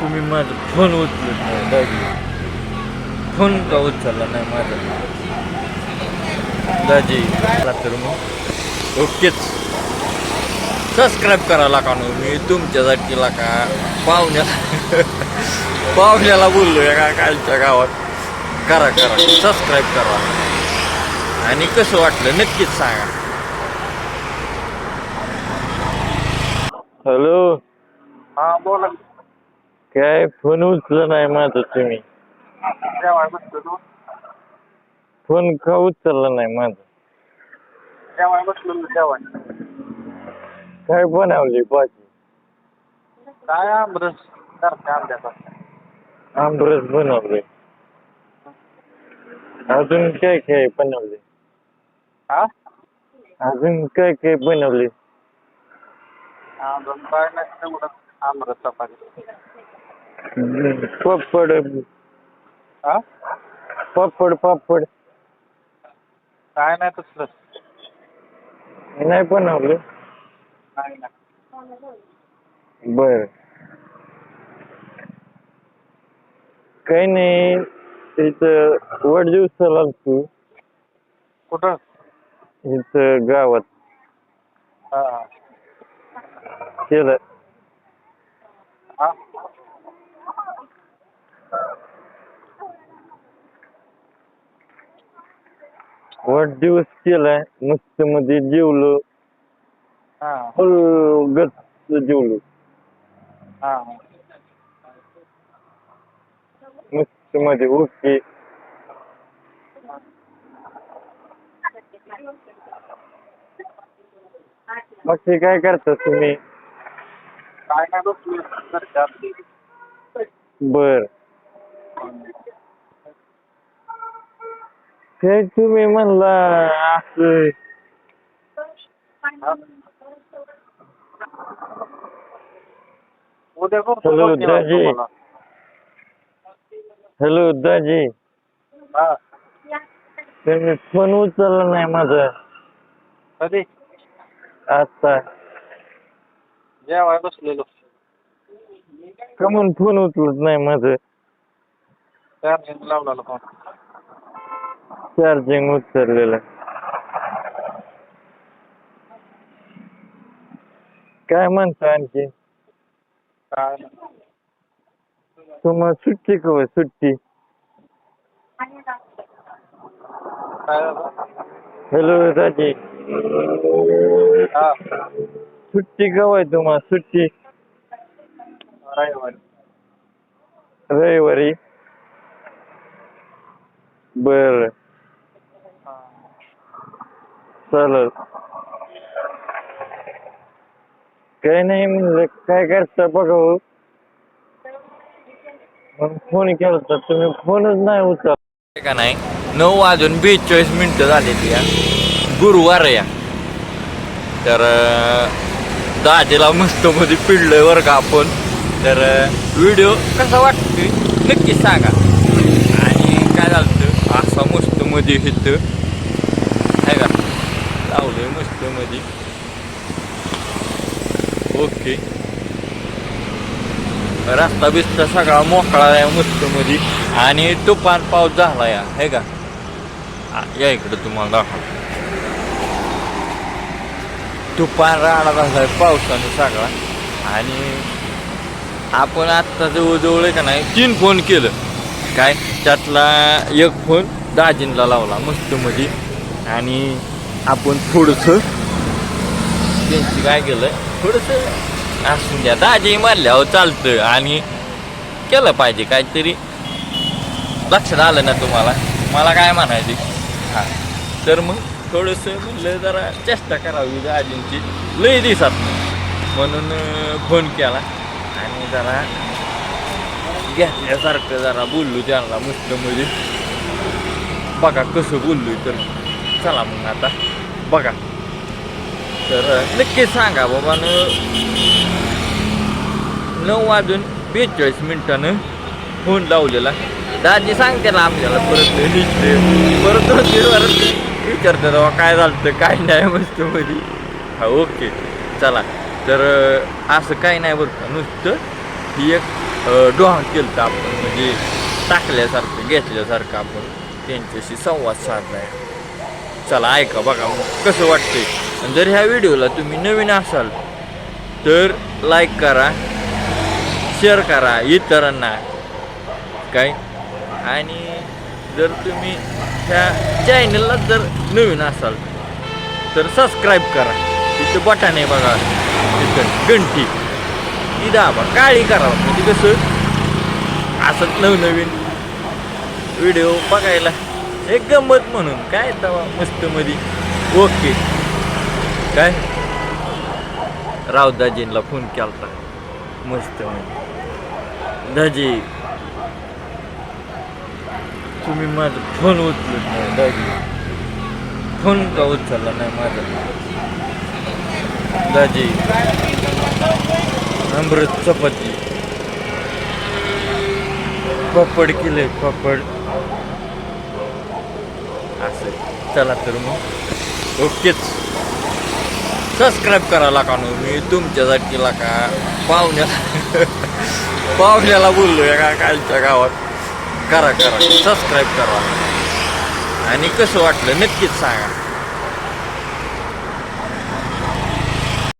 तुम्ही माझा फोन उचलत नाही दाजी फोन का उचलला नाही माझा? दाजी तर मग. ओकेच सबस्क्राईब करा नो मी तुमच्यासाठी का पाहुण्याला पाहुण्याला बोललो का कालच्या गावात. करा करा. सबस्क्राईब करा. आणि कसं वाटलं नक्कीच सांगा. हॅलो हा बोला. काय फोन उचल नाही माझा तुम्ही. जेवाय बसलो तू? फोन का उचलला नाही माझा? जेवाय बसलो तू जेवाय काय बनवली भाजी? काय आमरस? करते आंब्याचा आमरस बनवले. अजून काय काय बनवले? हा? अजून काय काय बनवले? अजून काय नाही तेवढं आमरस चपाती. पापड. हा? पापड पापड. काय नाही तसलं. नाही नाही नाही. बर. काही नाही इथं वाढदिवसाला तू कुठं? इथं गावात. हा. केलं हा वाढदिवस केलाय मस्त मध्ये जेवलो. हा. गच जेवलो. हा. मस्त मध्ये ओके बाकी काय करता तुम्ही? काय नाही बर. काय तुम्ही म्हणला असं? उद्या करतो Hello, बघ जेवण दाजी. तुम्हाला. हॅलो दाजी. हा. तुम्ही फोन उचलला नाही माझा. कधी? आता जेवाय बसलेलो. का म्हणून फोन उचलत नाही माझं? चार्जिंग लावलेला फोन. चार्जिंग उतरलेलं काय म्हणता आणखी? काय तुम्हाला सुट्टी का होय? सुट्टी. हॅलो हा. सुट्टी का होय तुम्हाला? सुट्टी. रविवारी. रविवारी. बर. चालेल. काही नाही म्हणलं काय करता बघा हो. मग फोन केला तर तुम्ही फोनच नाही उचल का नाही? नऊ वाजून बेचाळीस मिनिटं झालेली या गुरुवार या तर अं, दाजेला मस्त मध्ये पिडलंय बरं का आपण. तर व्हिडिओ कसा वाटतोय? नक्की सांगा. आणि काय झालं असा मस्त मध्ये इथं लावलंय मस्त मध्ये ओके. रस्ता बिस्ता सगळा मोकळा आहे मस्त मध्ये आणि तुफान पाऊस झाला या हे का या इकडे तुम्हाला दाखव तुफान राहणार झालाय पावसाने सगळा. आणि आपण आत्ता जवळजवळ आहे का नाही तीन फोन केलं. काय? त्यातला एक फोन दाजींला लावला मस्त मध्ये आणि आपण थोडंसं त्यांची काय केलं थोडंसं असून द्या दाजी मारल्यावर चालतं आणि केलं पाहिजे काहीतरी. लक्षात आलं ना तुम्हाला? मला काय म्हणायचे? हां. तर मग थोडंसं म्हणलं जरा चेष्टा करावी दाजींची. लय दिसात म्हणून फोन केला. आणि जरा घेतल्यासारखं जरा बोललो त्यांना मस्त म्हणजे बघा कसं बोललो तर. चला मग आता. बघा. तर नक्की सांगा बाबा नऊ वाजून बेचाळीस मिनिटानं फोन लावलेला. दाजी सांगते ना आपल्याला परत निघते परत दोन विचारते बाबा काय झालं काय नाही मस्त मध्ये. हा ओके. चला. तर असं काय नाही बरं का नुसतं ही एक डोहा केलं तर आपण. म्हणजे टाकल्यासारखं घेतल्यासारखं आपण. त्यांच्याशी संवाद साधलाय. चला ऐका बघा मग कसं वाटतंय. आणि जर ह्या व्हिडिओला तुम्ही नवीन असाल तर लाईक करा शेअर करा इतरांना. काय? आणि जर तुम्ही ह्या चॅनलला जर नवीन असाल तर सबस्क्राईब करा. तिथं बटन आहे बघा. तिथं घंटी. ती दाबा. काळी करा. म्हणजे कसं? असंच नवनवीन व्हिडिओ बघायला. एक गंमत म्हणून. काय तवा मस्त मध्ये ओके. काय? राव दाजींना फोन केलता. मस्त म्हणजे दाजी. तुम्ही माझा फोन उचलत नाही दाजी. फोन का उचलला नाही माझा? दाजी. अमृत चपाती. पापड केले पापड. असं. चला तर मग. ओकेच सबस्क्राईब करा का मी तुमच्यासाठी का? पाहुण्याला. पाहुण्याला बोललो का कालच्या गावात? करा करा. सबस्क्राईब करा. आणि कसं वाटलं नक्कीच सांगा.